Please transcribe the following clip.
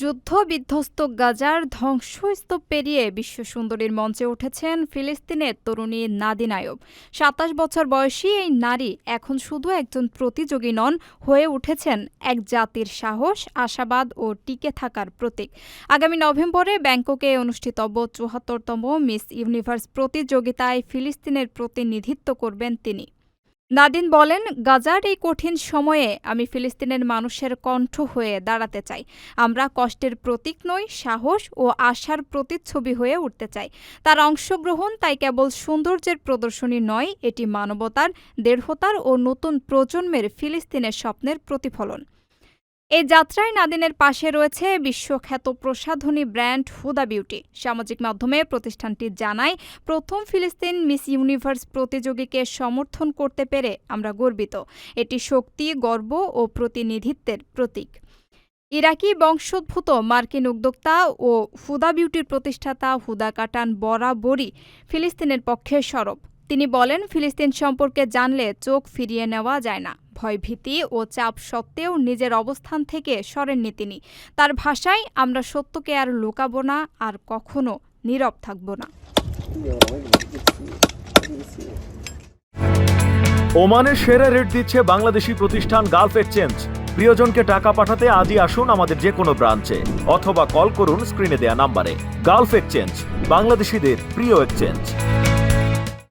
যুদ্ধ বিধ্বস্ত গাজার ধ্বংসস্তূপ পেরিয়ে বিশ্ব সুন্দরীর মঞ্চে উঠেছেন ফিলিস্তিনের তরুণী নাদিন আয়ুব সাতাশ বছর বয়সী এই নারী এখন শুধু একজন প্রতিযোগী নন, হয়ে উঠেছেন এক জাতির সাহস, আশাবাদ ও টিকে থাকার প্রতীক। আগামী নভেম্বরে ব্যাংককে অনুষ্ঠিতব্য চুয়াত্তরতম মিস ইউনিভার্স প্রতিযোগিতায় ফিলিস্তিনের প্রতিনিধিত্ব করবেন তিনি। নাদিন বলেন, গাজার এই কঠিন সময়ে আমি ফিলিস্তিনের মানুষের কণ্ঠ হয়ে দাঁড়াতে চাই। আমরা কষ্টের প্রতীক নই, সাহস ও আশার প্রতিচ্ছবি হয়ে উঠতে চাই। তার অংশগ্রহণ তাই কেবল সৌন্দর্যের প্রদর্শনী নয়, এটি মানবতার, দৃঢ়তার ও নতুন প্রজন্মের ফিলিস্তিনের স্বপ্নের প্রতিফলন। এই যাত্রায় নাদিনের পাশে রয়েছে বিশ্বখ্যাত প্রসাধনী ব্র্যান্ড হুদা বিউটি। সামাজিক মাধ্যমে প্রতিষ্ঠানটি জানায়, প্রথম ফিলিস্তিন মিস ইউনিভার্স প্রতিযোগীকে সমর্থন করতে পেরে আমরা গর্বিত। এটি শক্তি, গর্ব ও প্রতিনিধিত্বের প্রতীক। ইরাকি বংশোদ্ভূত মার্কিন উদ্যোক্তা ও হুদা বিউটির প্রতিষ্ঠাতা হুদা কাটান বরাবরই ফিলিস্তিনের পক্ষে সরব। তিনি বলেন, ফিলিস্তিন সম্পর্কে জানলে চোখ ফিরিয়ে নেওয়া যায় না। ভয়ভীতি ও চাপ সত্ত্বেও নিজের অবস্থান থেকে সরেননি তিনি। তার ভাষায়, আমরা সত্যকে আর লুকাবো না, আর কখনো নীরব থাকব না। ওমানে সেরা রেট দিচ্ছে বাংলাদেশি প্রতিষ্ঠান গালফ এক্সচেঞ্জ। প্রিয়জনকে টাকা পাঠাতে আজই আসুন আমাদের যে কোনো ব্রাঞ্চে, অথবা কল করুন স্ক্রিনে দেয়া নাম্বারে। গালফ এক্সচেঞ্জ, বাংলাদেশিদের প্রিয় এক্সচেঞ্জ।